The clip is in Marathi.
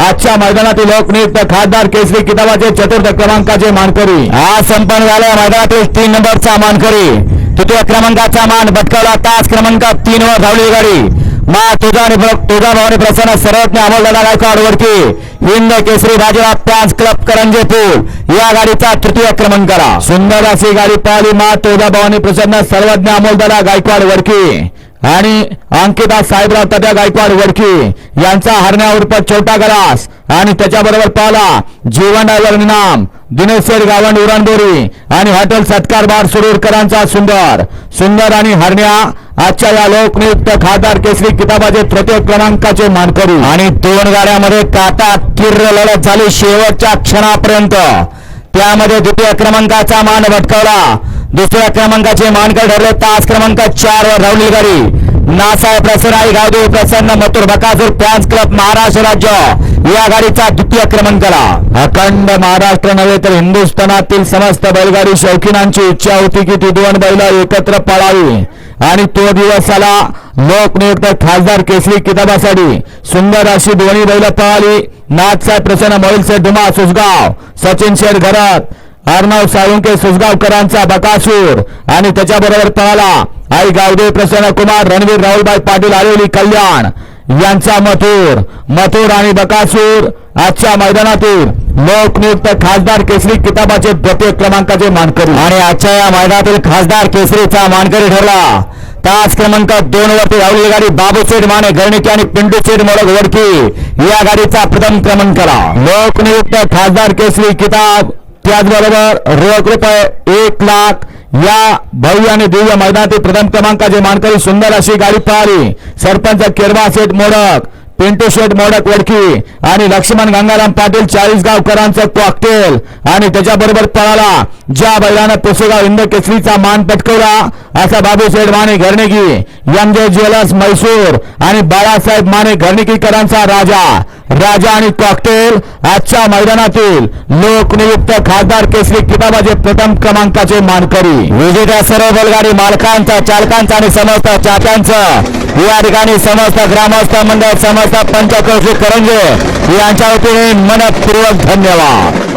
आजच्या मैदानातील लोकनियुक्त खासदार केसरी किताबाचे चतुर्थ क्रमांकाचे मानकरी. आज संपन्न झाल्या मैदानातील तीन नंबरचा मानकरी. तृतीय क्रमांकाचा मान भटकावला तास क्रमांक तीन वर धावली गाडी. मा तुझा तुझा भवानी प्रसन्न सर्वज्ञ अमोलदादा गायकवाड वरती. हिंद केसरी बाजीराव पॅन्स क्लब करंजे पूल या गाडीचा तृतीय क्रमांकाला. सुंदर अशी गाडी पाहिली मा तुझा भवानी प्रसन्न सर्वज्ञ अमोलदादा गायकवाड वडकी आणि अंकिता साहेबराव तद्या गायकवाड वडकी यांचा हरण्यावर छोटा गरास आणि त्याच्याबरोबर पाला जीवन निनाम इनाम गावंड उरणबोरी आणि हॉटेल सत्कार बार सुरूरकरांचा सुंदर. सुंदर आणि हरण्या आजच्या या लोकनियुक्त खासदार केसरी किताबाचे तृतीय क्रमांकाचे मानकरी. आणि दोन गाड्यामध्ये काटा किर्र लढत झाली शेवटच्या क्षणापर्यंत. त्यामध्ये द्वितीय क्रमांकाचा मान भटकवला. दुसऱ्या क्रमांकाचे मानकर ठरले. तास क्रमांक चार वर धावली गाडी. नासाहेब प्रसन्न गावदेव प्रसन्न मथुर बकासूर फॅन्स क्लब महाराष्ट्र राज्य. या गाडीचा द्वितीय क्रमांकाला. अखंड महाराष्ट्र नव्हे तर हिंदुस्थानातील समस्त बैलगाडी शौकीनांची इच्छा होती की ती दोन बैल एकत्र पळावी. आणि तो दिवस आला. लोकनियुक्त खासदार केसरी किताबासाठी. सुंदर अशी दोन्ही बैल पळाली. नाथसाहेब प्रसन्न मोहिल शेठ धुमा सुसगाव सचिन शेठ घरात. अर्णव साळुंके सुसगावकरांचा बकासूर. आणि त्याच्याबरोबर पळाला आई गावदेव प्रसन्न कुमार रणवीर राहुलबाई पाटील आलेली कल्याण. यांचा मथुर. मथुर आणि बकासूर आजच्या मैदानातील लोकनियुक्त खासदार केसरी किताबाचे द्वितीय क्रमांकाचे मानकरी. आणि आजच्या या मैदानातील खासदार केसरीचा मानकरी ठरला. तास क्रमांक दोन वरती धावलेली गाडी बाबूसेठ माने गर्णिकी आणि पिंटू सेठ मोडक वडकी. या गाडीचा प्रथम क्रमांकाला लोकनियुक्त खासदार केसरी किताब त्याचबरोबर रोख रुपये एक लाख या भव्य आणि दिव्य मैदानातील प्रथम क्रमांकाचे मानकरी सुंदर अशी गाडी पळाली सरपंच किरबा मोडक. पिंटू शेठ मोडक वडकी आणि लक्ष्मण गंगाराम पाटील चाळीसगावकरांचं कॉकटेल आणि त्याच्याबरोबर पळाला ज्या बैलानं पुसेगाव इंद केसरीचा मान पटकवला असा बाबू शेठ माने घरणेकी यमजे ज्वेलर्स मैसूर आणि बाळासाहेब माने घरणेकीकरांचा राजा. राजा आणि कॉकटेल आजच्या मैदानातील लोकनियुक्त खासदार केसरी किताबाचे प्रथम क्रमांकाचे मानकरी. विजेत्या सर्व बैलगाडी मालकांचा चालकांचा आणि समस्त चाचांचं या ठिकाणी समस्त ग्रामस्थ मंडळ समस्त पंचक्रोशी करंजे यांच्या वतीने मनपूर्वक धन्यवाद.